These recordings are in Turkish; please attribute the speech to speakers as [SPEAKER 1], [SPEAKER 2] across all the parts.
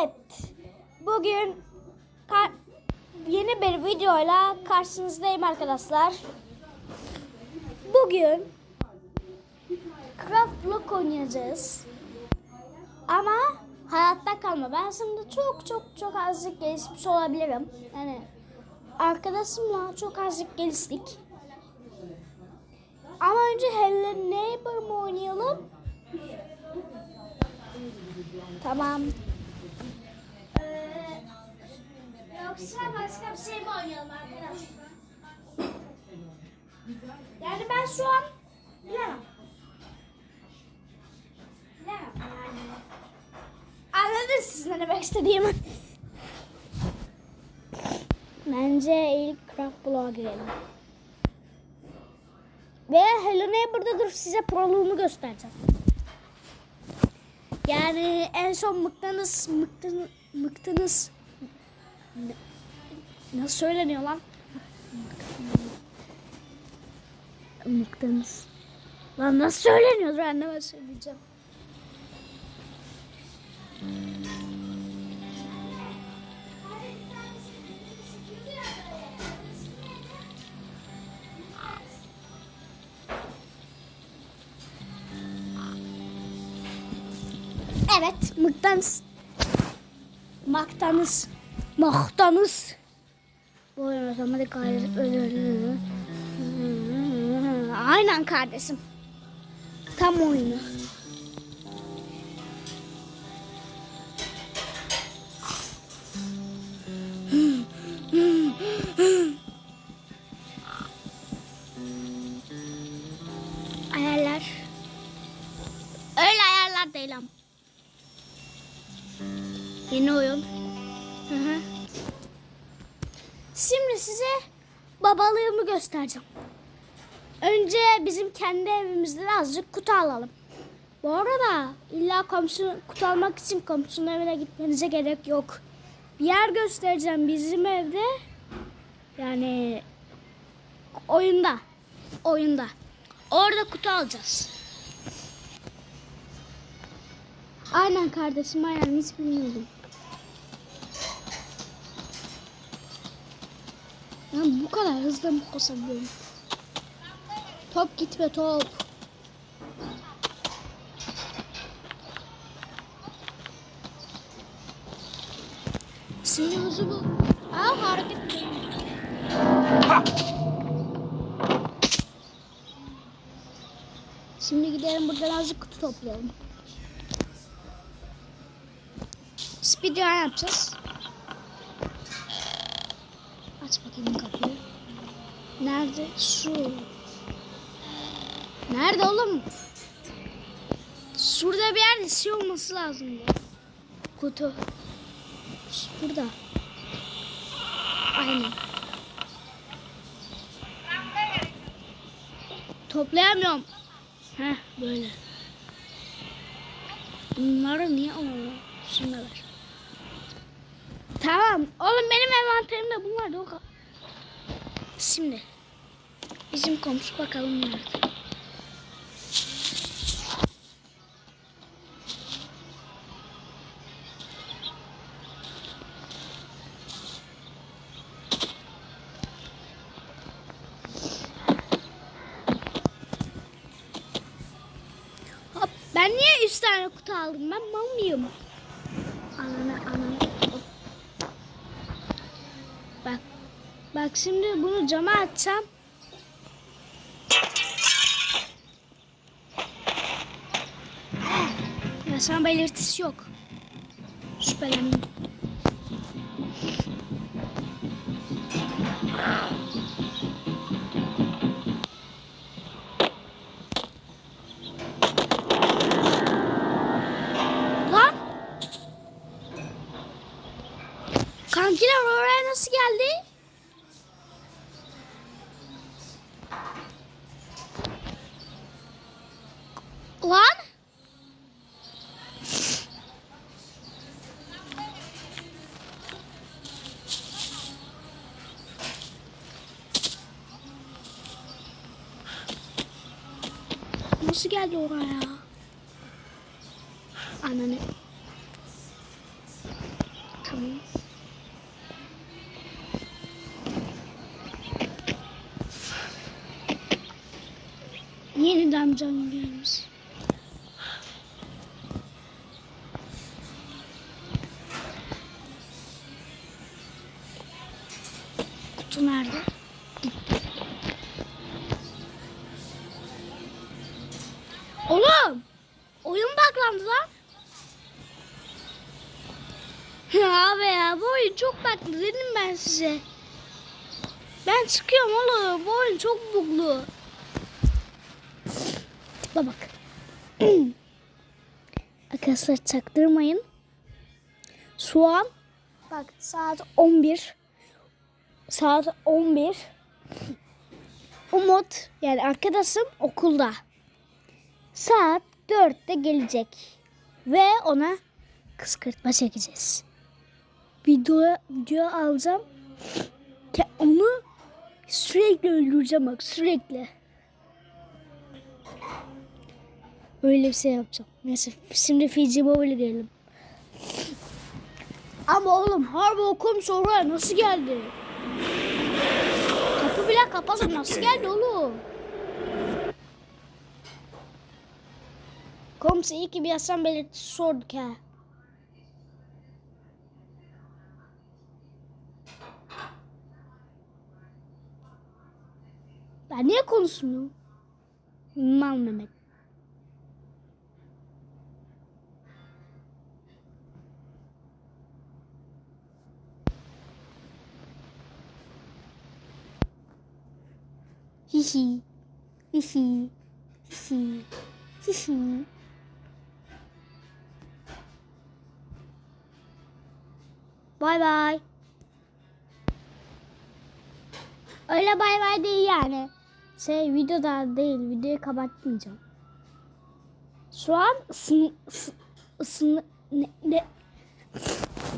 [SPEAKER 1] Evet. Bugün yeni bir videoyla karşınızdayım arkadaşlar. Bugün Craft Block oynayacağız. Ama hayatta kalma. Ben şimdi çok çok çok azıcık gelişmiş olabilirim. Yani arkadaşımla çok azıcık geliştik. Ama önce Hello Neighbor mı oynayalım? Tamam. Yoksa başka bir şey mi oynayalım? Yani ben şu an bilemem. Bilemem yani. Anladınız siz ne demek istediğimi. Bence ilk craft bloğa girelim. Ve Hello Neighbor'da dur size proluğumu göstereceğim. Yani en son mıktanız, mıktanız ne- nasıl söyleniyor lan? Mıktanız. Lan nasıl söyleniyor? Dur anneme söyleyeceğim. Evet, mıktanız. Maktanız. Maktanız. Bu oyun otomatik ayrı ölür. Aynen kardeşim. Tam oyunu. Ayarlar. Öyle ayarlar değil ama. Yeni oyun. Hı hı. Şimdi size babalığımı göstereceğim. Önce bizim kendi evimizde azıcık kutu alalım. Bu arada illa komşu kutu almak için komşunun evine gitmenize gerek yok. Bir yer göstereceğim bizim evde. Yani oyunda. Oyunda. Orada kutu alacağız. Aynen kardeşim aynen hiç bilmiyordum. Ben bu kadar hızlı mı koşabiliyorum? Top gitme top. Senin hızı bu. Aa hareket. Şimdi gidelim buradan azıcık kutu toplayalım. Speedrun yapacağız. Nerede? Şu. Nerede oğlum? Şurada bir yerde şey olması lazım. Kutu. Burada. Aynen. Toplayamıyorum. Heh böyle. Bunları niye alalım? Da ver. Tamam. Oğlum benim envanterimde bunlar kadar. Şimdi. Bizim komşu bakalım nerede. Hop, ben niye üç tane kutu aldım? Ben mal mıyım? Ananı ananı. Hop. Bak. Bak şimdi bunu cama açsam. Yaşam belirtisi yok. Şüphelendim. Nasıl geldi oraya? Ananı. Yeniden can gelmiş. Baklı dedim ben size. Ben çıkıyorum oğlum. Bu oyun çok buglu. Tıkla bak. Arkadaşlar çaktırmayın. Şu an bak saat 11. Saat 11. Umut yani arkadaşım okulda. Saat 4'te gelecek. Ve ona kıskırtma çekeceğiz. Video, video alacağım. Onu sürekli öldüreceğim bak sürekli. Öyle bir şey yapacağım. Neyse şimdi Fiji Mobile'e gelelim. Ama oğlum harbi okum sonra nasıl geldi? Kapı bile kapalı nasıl geldi oğlum? Komşu iyi ki bir yazsam belirtisi sorduk ha. Niye konuşmuyorum? Mal Mehmet. Hihi. Hihi. Hihi. Hihi. Bay bay. Öyle bay bay değil yani. Şey videoda değil. Videoyu kapatmayacağım. Şu an ısın, ısın, ısın ne, ne?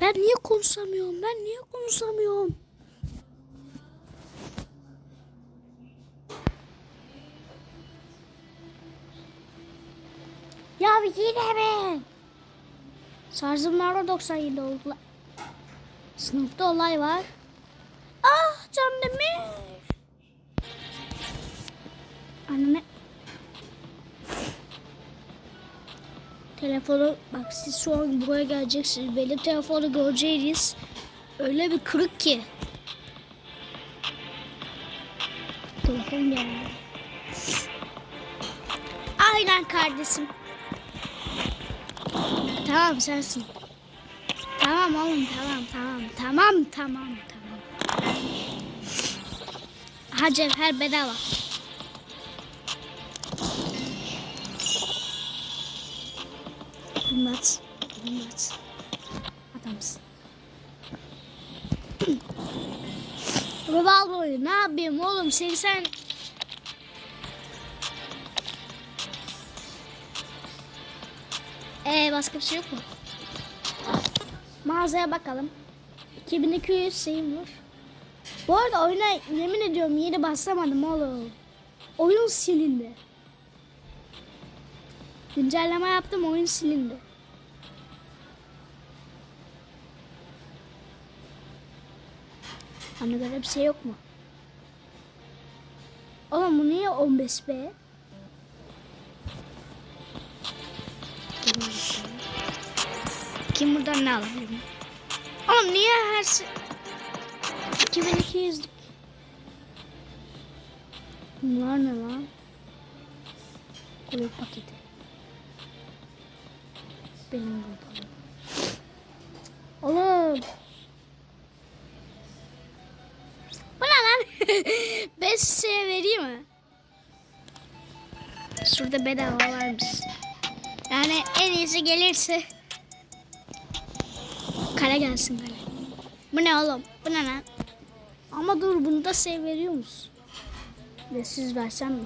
[SPEAKER 1] Ben niye konuşamıyorum? Ben niye konuşamıyorum? Ya yine mi? Şarjım nerede 97 oldu? Sınıfta olay var. Ah can demir. Anne. Telefonu bak siz şu an buraya geleceksiniz. Benim telefonu göreceğiniz öyle bir kırık ki. Telefon geldi. Aynen kardeşim. Tamam sensin. Tamam oğlum tamam tamam tamam tamam tamam. Ha cevher bedava. Bunlat. Bunlat. Adamsın. Rivaldo'yu ne yapayım oğlum 80 Ee başka bir şey yok mu? Mağazaya bakalım. 2200 şeyim var. Bu arada oyuna yemin ediyorum yeni başlamadım oğlum. Oyun silindi. Güncelleme yaptım oyun silindi. Göre bir şey yok mu? Oğlum bu niye 15B? Kim buradan ne alabilirim? Oğlum niye her şey... 2200'lük. Bunlar ne lan? Kulüp paketi. Benim burada. Oğlum. Bu ne lan? 5 şey vereyim mi? Şurada bedava varmış. Yani en iyisi gelirse kare gelsin kare. Bu ne oğlum? Bu ne lan? Ama dur bunu da şey veriyor musun? Ve siz versem mi?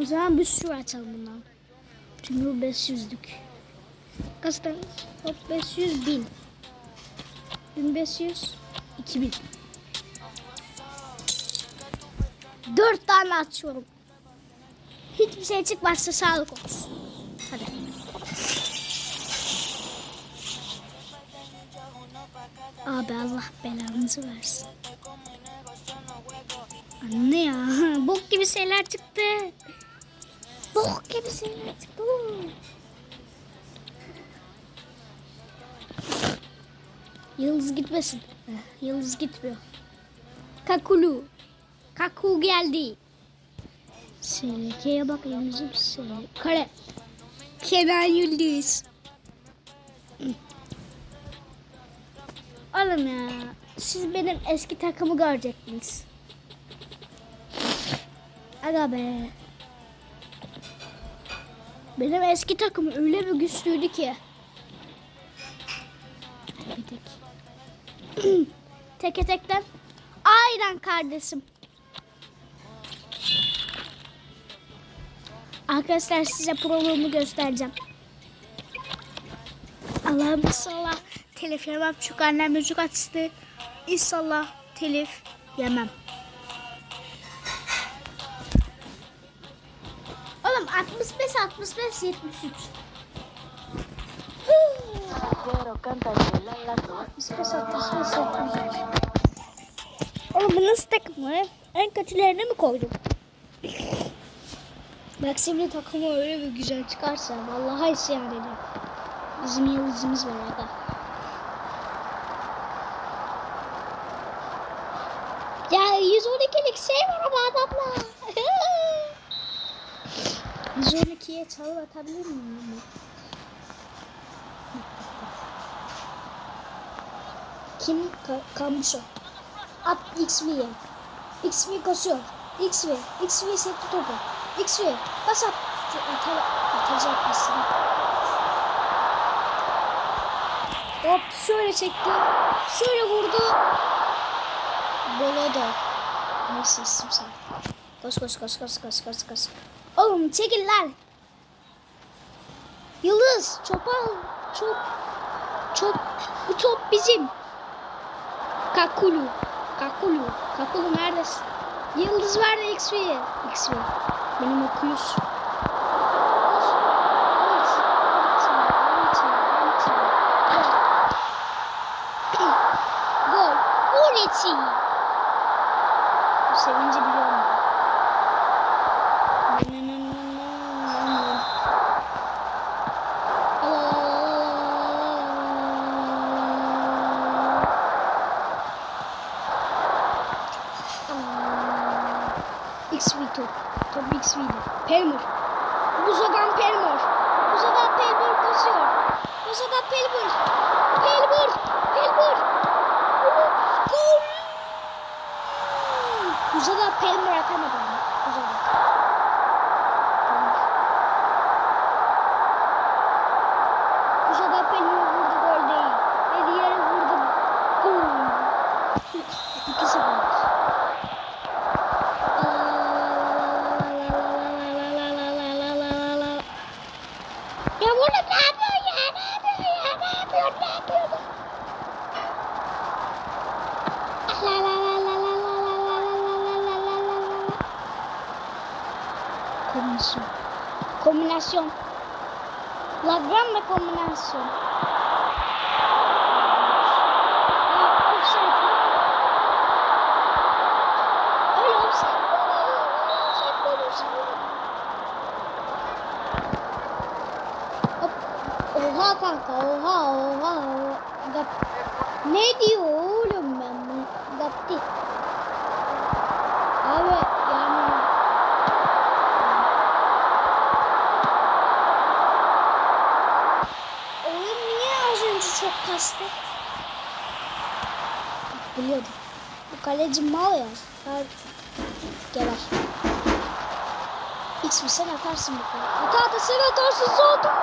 [SPEAKER 1] O zaman bir sürü açalım bundan. Çünkü bu 500'lük. Kaç tane? Hop 500 bin. 1500 2000. Dört tane açıyorum. Hiçbir şey çıkmazsa sağlık olsun. Hadi. Abi Allah belanızı versin. Anne ya bok gibi şeyler çıktı. Bok gibi şeyler çıktı. Yıldız gitmesin. Eh, Yıldız gitmiyor. Kakulu. Kaku geldi. SLK'ye bak Yıldız'ım SLK. Kare. Kenan Yıldız. Oğlum ya. Siz benim eski takımı görecektiniz. Aga be. Benim eski takım öyle bir güçlüydü ki. Tek. Teke tekten. Aynen kardeşim. Arkadaşlar size programı göstereceğim. Allah'ım inşallah telif yemem çünkü annem müzik açtı. İnşallah telif yemem. 65 65 73.
[SPEAKER 2] Quiero cantar y bailar las dos.
[SPEAKER 1] 65 65 73. Oğlum bu nasıl takım mı? En kötülerine mi koydum? Şimdi takımı öyle bir güzel çıkarsa vallahi isyan ederim. Bizim yıldızımız var aga. Ya 112'lik şey var ama adamla. 112'ye çalı atabilir miyim? Kim? Ka Kamusu. At XV'ye. XV kasıyor. XV. XV sekti topu. XV. Bas at. Atar, atacak mısın? Hop şöyle çekti. Şöyle vurdu. Bola da. Neyse isim sen. Koş koş koş koş koş koş koş. Oğlum çekil lan. Yıldız. Çok al. Çok. Çok. Bu top bizim. Kakulu. Kakulu. Kakulu neredesin? Yıldız var da XV. XV. Benim okuyuz. X Vito. Top X Vito. Pelmur. Buzadan Pelmur. Buzadan Pelmur basıyor. Buzadan Pelmur. Pelmur. Pelmur. Gol. Buzadan Pelmur atamadı ama. Buzadan. Buzadan Pelmur vurdu gol değil. Ve diğeri vurdu. Gol. İki sefer. Hop. Oha kanka oha oha oha. Ne diyor oğlum ben bu? Gapti. Abi yani. Oyun niye az kastı? Biliyordum. Bu kaleci mal ya. Her... Geber. X mi sen atarsın bu kadar. Hata da sen atarsın zaten.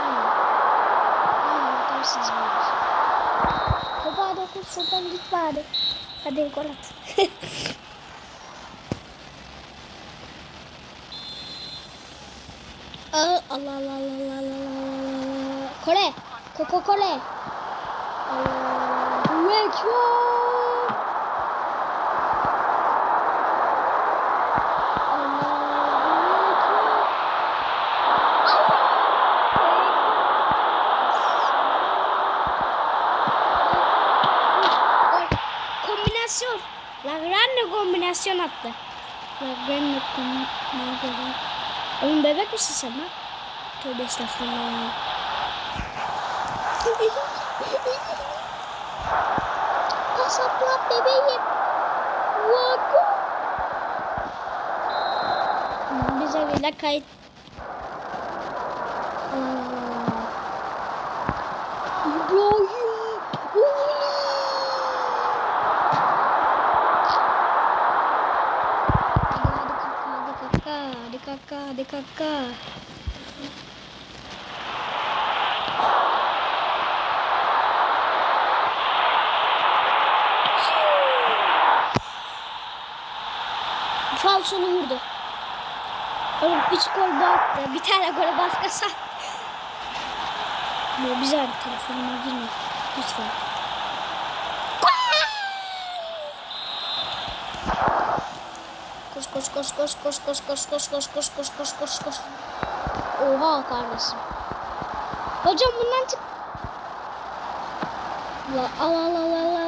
[SPEAKER 1] Aynen. Aynen atarsınız böyle. Baba dokun şuradan git bari. Hadi gol at. Aa, Allah Allah Allah Allah. Coca-Cola. Retro. kombinasyon. La grande kombinasyon attı. La grande kombinasyon. Oğlum bebek misin sen lan? Tövbe estağfurullah. Pasaport bebeğim. Vakum. Bize bile kayıt. Aa. İbrahim. Hadi kaka, hadi kaka, hadi kaka. Falsonu vurdu. Oğlum 3 gol baktı. Bir tane gol baskısa. Bu güzel bir telefonuma girme. Lütfen. Koş koş koş koş koş koş koş koş koş koş koş koş koş koş. Oha kardeşim. Hocam bundan çık. La, al al al al